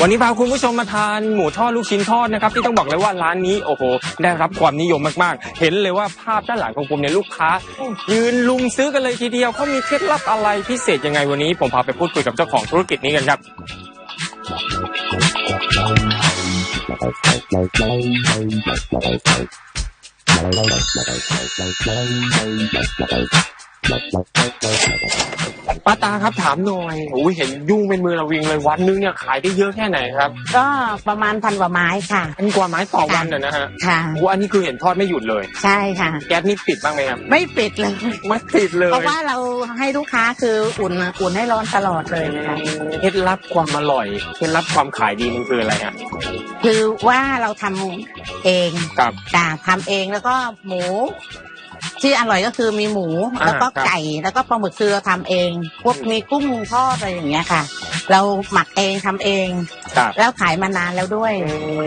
วันนี้พาคุณผู้ชมมาทานหมูทอดลูกชิ้นทอดนะครับที่ต้องบอกเลยว่าร้านนี้โอ้โหได้รับความนิยมมากๆ เห็นเลยว่าภาพด้านหลังของผมเนี่ยลูกค้า ยืนลุมซื้อกันเลยทีเดียวเขามีเคล็ดลับอะไรพิเศษยังไงวันนี้ ผมพาไปพูดคุยกับเจ้าของธุรกิจนี้กันครับ Bye. ป้าตาครับถามหน่อยโอ้ยเห็นยุ่งเป็นมือระวิงเลยวันนึงเนี่ยขายได้เยอะแค่ไหนครับก็ประมาณพันกว่าไม้ค่ะพันกว่าไม้ต่อวันน่ะนะฮะค่ะโอ้อันนี้คือเห็นทอดไม่หยุดเลย ใช่ค่ะ แก๊สนี่ปิดบ้างไหมครับไม่ปิดเลยไม่ปิดเลยเพราะว่าเราให้ลูกค้าคืออุ่นอุ่นให้ร้อนตลอดเลยค่ะเคล็ดลับความอร่อยเคล็ดลับความขายดีมันคืออะไรฮะคือว่าเราทำเองครับจ้ะทำเองแล้วก็หมูที่อร่อยก็คือมีหมูอ่าแล้วก็ครับไก่แล้วก็ปลาหมึกคือเราทำเอง พวกมีกุ้งทอดอะไรอย่างเงี้ยค่ะ เราหมักเองทำเอง ครับแล้วขายมานานแล้วด้วย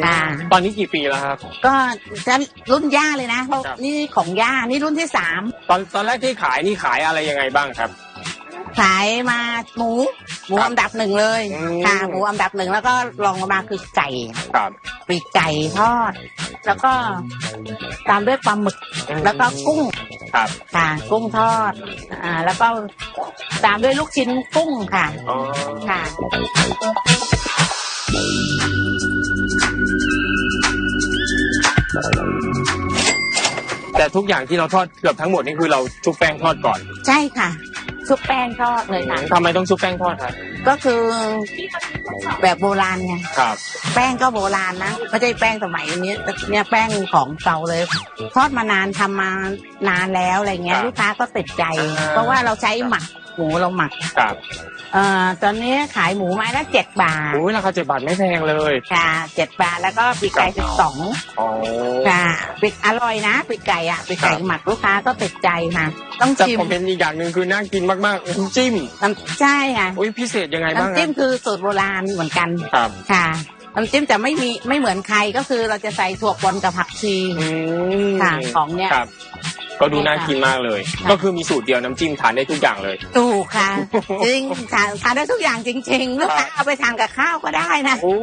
ค่ะตอนนี้กี่ปีแล้วครับ ก็จะรุ่นย่าเลยนะเพราะครับ นี่ของย่านี่รุ่นที่สามตอนตอนแรกที่ขายนี่ขายอะไรยังไงบ้างครับ ขายมาหมูหมูครับอันดับหนึ่งเลยอืม ค่ะหมูอันดับหนึ่งแล้วก็รองลงมาคือไก่ครับ ปีกไก่ทอด แล้วก็ตามด้วยปลาหมึกแล้วก็กุ้ง ครับค่ะ กุ้งทอด อ่า แล้วก็ตามด้วยลูกชิ้นกุ้งค่ะ อ๋อค่ะ แต่ทุกอย่างที่เราทอดเกือบทั้งหมดนี่คือเราชุบแป้งทอดก่อน ใช่ค่ะ ชุบแป้งทอดเลยค่ะทำไมต้องชุบแป้งทอดครับ ก็คือแบบโบราณไงครับ แป้งก็โบราณนะไม่ใช่แป้งสมัยนี้เนี่ยแป้งของเก่าเลย ทอดมานานทำมานานแล้วอะไรเงี้คยรับลูกค้าก็ติดใจอ่าเพราะว่าเราใช้หมัก หมูเราหมักครับเอ่อตอนนี้ขายหมูไม้ละเจ็ดบาทโอ้ยราคาเจ็ดบาทไม่แพงเลยค่ะเจ็ดบาทแล้วก็ปีกไก่สิบสองอ๋อค่ะปีกอร่อยนะปีกไก่อะปีกไก่ครับหมักลูกค้าก็ติดใจค่ะต้องแต่ชิมผมเป็นอีกอย่างหนึ่งคือน่ากินมากๆน้ำจิ้มน้ำใช่ค่ะอุ้ยพิเศษยังไงบ้างน้ำครัจิ้บมคือสูตรโบราณเหมือนกันครับค่ะน้ำจิ้มจะไม่มีไม่เหมือนใครก็คือเราจะใส่ถั่วปนกับผักชีอืมค่ะของเนี่ยครับ ก็ดูน่ากินมากเลย ค่ะ ก็คือมีสูตรเดียวน้ำจิ้มทานได้ทุกอย่างเลย ถูกค่ะ จริงทานทานได้ทุกอย่างจริง ๆ ลูกค้าเอาไปทานกับข้าวก็ได้นะ โอ้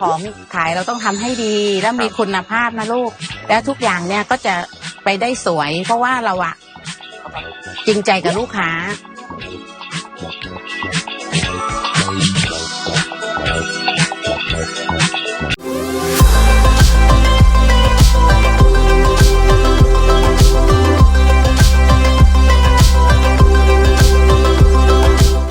ของขายเราต้องทำให้ดีแล้วมีครับคุณภาพนะลูก แล้วทุกอย่างเนี่ยก็จะไปได้สวย เพราะว่าเราอะจริงใจกับลูกค้า